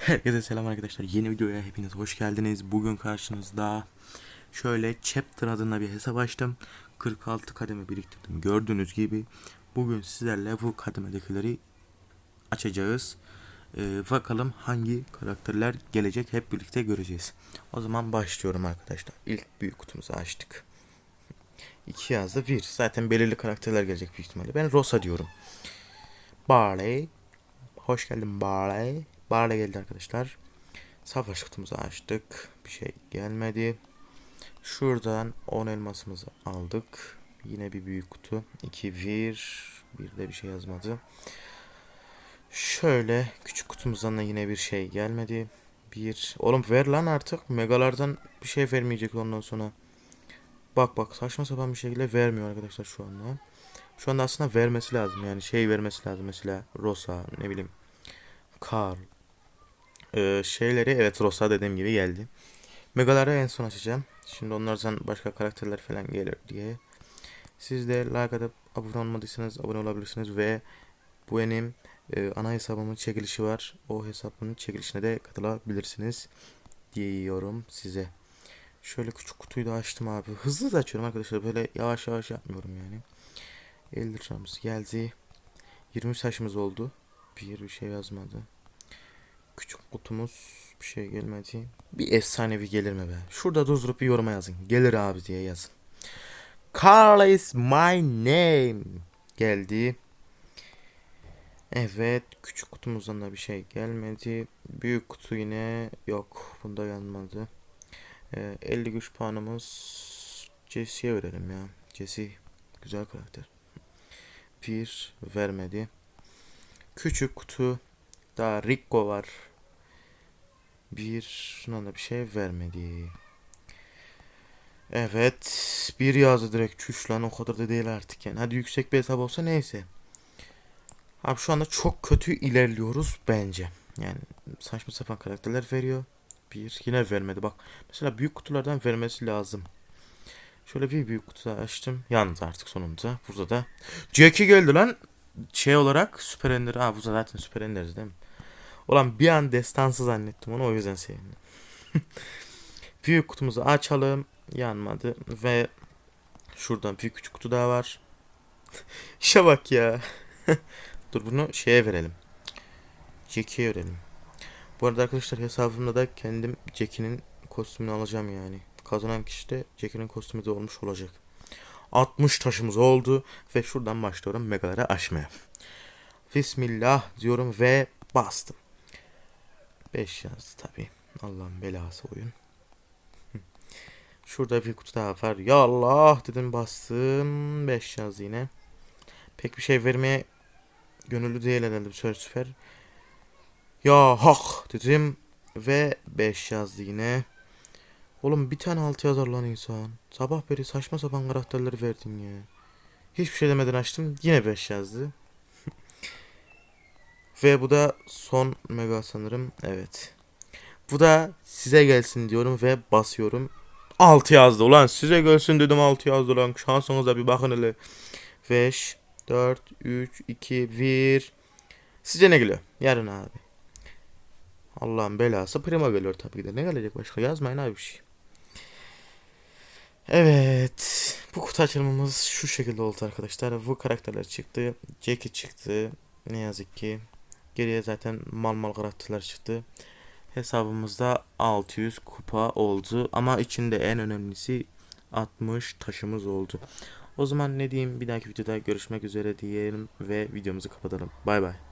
Herkese selam arkadaşlar. Yeni videoya hepiniz hoş geldiniz. Bugün karşınızda şöyle Chapter adında bir hesap açtım. 46 kademe biriktirdim. Gördüğünüz gibi bugün sizlerle bu kademedekileri açacağız. Ee, bakalım hangi karakterler gelecek hep birlikte göreceğiz. O zaman başlıyorum arkadaşlar. İlk büyük kutumuzu açtık. 2 yazdı 1. Zaten belirli karakterler gelecek büyük ihtimalle. Ben Rosa diyorum. Barley. Hoş geldin Barley. Barley geldi arkadaşlar. Savaş kutumuzu açtık. Bir şey gelmedi. Şuradan 10 elmasımızı aldık. Yine bir büyük kutu. 2 bir. Bir de bir şey yazmadı. Şöyle küçük kutumuzdan da yine bir şey gelmedi. Bir. Oğlum ver lan artık. Megalardan bir şey vermeyecek ondan sonra. Bak bak saçma sapan bir şekilde vermiyor arkadaşlar şu anda. Şu anda aslında vermesi lazım. Yani şey vermesi lazım mesela Rosa ne bileyim. Carl. Ee, şeyleri evet Rosa dediğim gibi geldi. Megaları en son açacağım. Şimdi onlardan başka karakterler falan gelir diye. Siz de like atıp abone olmadıysanız abone olabilirsiniz ve bu benim e, ana hesabımın çekilişi var. O hesabın çekilişine de katılabilirsiniz diyorum size. Şöyle küçük kutuyu da açtım abi. Hızlı da açıyorum arkadaşlar. Böyle yavaş yavaş yapmıyorum yani. 50 liramız geldi. 20 taşımız oldu. Bir bir şey yazmadı. Küçük kutumuz bir şey gelmedi. Bir efsanevi gelir mi be? Şurada durdurup bir yoruma yazın. Gelir abi diye yazın. Carl is my name. Geldi. Evet. Küçük kutumuzdan da bir şey gelmedi. Büyük kutu yine yok. Bunda gelmedi. Ee, 50 güç puanımız Jesse'ye verelim ya. Jesse güzel karakter. Bir vermedi. Küçük kutu daha Rico var. Bir şuna da bir şey vermedi. Evet. Bir yazdı direkt çüş lan o kadar da değil artık yani. Hadi yüksek bir hesap olsa neyse. Abi şu anda çok kötü ilerliyoruz bence. Yani saçma sapan karakterler veriyor. Bir yine vermedi bak. Mesela büyük kutulardan vermesi lazım. Şöyle bir büyük kutu açtım. Yalnız artık sonunda. Burada da Jackie geldi lan. Şey olarak Süper Ender. Aa bu zaten Süper Ender'ız değil mi? Ulan bir an destansı zannettim onu o yüzden sevdim. büyük kutumuzu açalım. Yanmadı. Ve şuradan bir küçük kutu daha var. İşe bak ya. Dur bunu şeye verelim. Jackie'ye verelim. Bu arada arkadaşlar hesabımda da kendim Jackie'nin kostümünü alacağım yani. Kazanan kişi de Jackie'nin kostümü de olmuş olacak. 60 taşımız oldu ve şuradan başlıyorum megaları aşmaya. Bismillah diyorum ve bastım. 5 yazdı tabi. Allah'ın belası oyun. Şurada bir kutu daha var. Ya Allah dedim bastım. 5 yazdı yine. Pek bir şey vermeye gönüllü değil herhalde bu sefer. Ya hak dedim ve 5 yazdı yine. Oğlum bir tane altı yazar lan insan. Sabah beri saçma sapan karakterleri verdin ya. Hiçbir şey demeden açtım. Yine 5 yazdı. Ve bu da son mega sanırım. Evet. Bu da size gelsin diyorum ve basıyorum. 6 yazdı ulan size gelsin dedim 6 yazdı ulan. Şansınıza bir bakın hele. 5, 4, 3, 2, 1. Size ne geliyor? Yarın abi. Allah'ın belası prima geliyor tabii ki de. Ne gelecek başka? Yazmayın abi bir şey. Evet. Bu kutu açılımımız şu şekilde oldu arkadaşlar. Bu karakterler çıktı. Jackie çıktı. Ne yazık ki. Geriye zaten mal mal karakterler çıktı. Hesabımızda 600 kupa oldu. Ama içinde en önemlisi 60 taşımız oldu. O zaman ne diyeyim bir dahaki videoda görüşmek üzere diyelim ve videomuzu kapatalım. Bay bay.